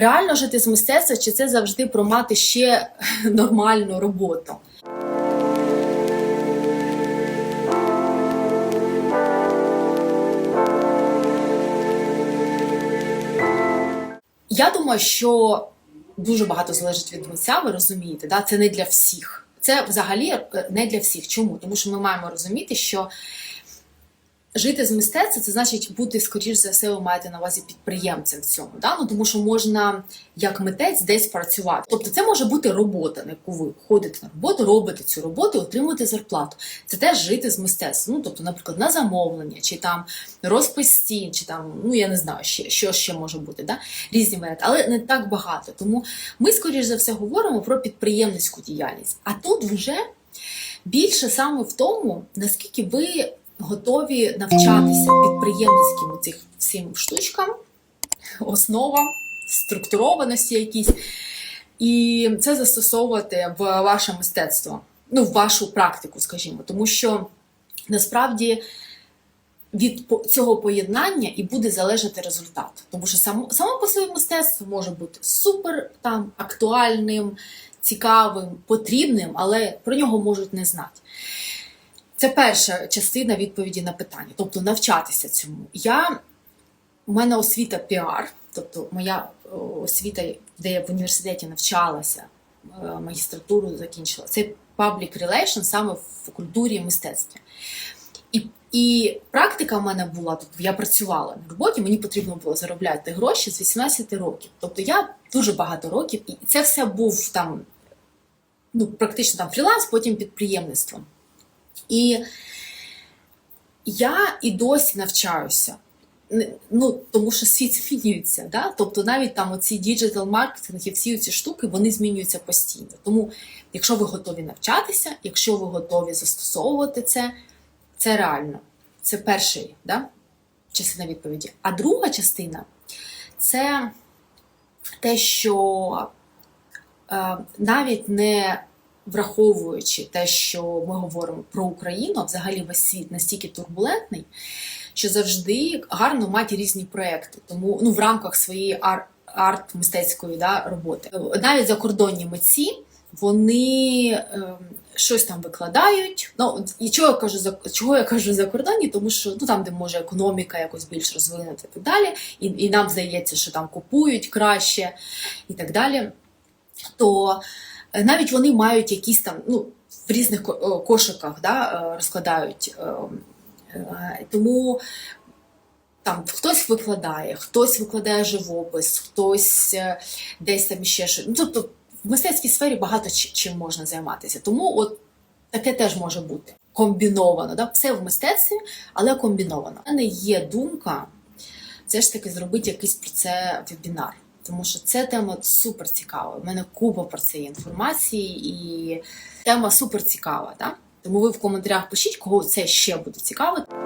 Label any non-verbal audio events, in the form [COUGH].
Реально жити з мистецтва, чи це завжди про мати ще [LAUGHS] нормальну роботу? Я думаю, що дуже багато залежить від митця, ви розумієте, да? це не для всіх. Це взагалі е, не для всіх. Чому? Тому що ми маємо розуміти, що жити з мистецтва це значить бути, скоріш за все, ви маєте на увазі підприємцем в цьому. Да? Ну, тому що можна як митець десь працювати. Тобто це може бути робота, на яку ви ходите на роботу, робите цю роботу, отримуєте зарплату. Це теж жити з мистецтва. Ну, тобто, наприклад, на замовлення, чи там розпис стін, чи там, ну я не знаю, ще, що ще може бути, да? різні варіанти, але не так багато. Тому ми, скоріш за все, говоримо про підприємницьку діяльність. А тут вже більше саме в тому, наскільки ви готові навчатися підприємницьким цих всім штучкам, основам, структурованості якісь, і це застосовувати в ваше мистецтво, ну, в вашу практику, скажімо, тому що насправді. Від цього поєднання і буде залежати результат. Тому що само, само по собі мистецтво може бути супер там актуальним, цікавим, потрібним, але про нього можуть не знати. Це перша частина відповіді на питання, тобто навчатися цьому. Я, у мене освіта піар, тобто моя освіта, де я в університеті навчалася, е, магістратуру закінчила, це public relations саме в культурі і мистецтві. І, і практика в мене була, тобто я працювала на роботі, мені потрібно було заробляти гроші з 18 років. Тобто я дуже багато років, і це все був там, ну, практично там фріланс, потім підприємництво. І я і досі навчаюся. Ну, тому що світ змінюється, да? тобто навіть там оці діджитал маркетинг і всі ці штуки вони змінюються постійно. Тому, якщо ви готові навчатися, якщо ви готові застосовувати це, це реально. Це перший да? частина відповіді. А друга частина це те, що е, навіть не враховуючи те, що ми говоримо про Україну, взагалі весь світ настільки турбулентний, що завжди гарно мати різні проекти. Тому ну, в рамках своєї ар- арт-мистецької да, роботи. Навіть закордонні митці вони ем, щось там викладають. Ну, і чого я кажу за чого я кажу за кордоні? Тому що ну там, де може економіка якось більш розвинути і так далі, і, і нам здається, що там купують краще і так далі. То е, навіть вони мають якісь там, ну, в різних кошиках да, е, розкладають. е, е, Тому там хтось викладає, хтось викладає живопис, хтось е, десь там ще щось. Ну, тобто в мистецькій сфері багато чим можна займатися. Тому от таке теж може бути комбіновано. Да? Все в мистецтві, але комбіновано. У мене є думка все ж таки зробити якийсь про це вебінар. Тому що ця тема супер цікава. У мене купа про це інформації, і тема супер цікава. Да? Тому ви в коментарях пишіть, кого це ще буде цікавити.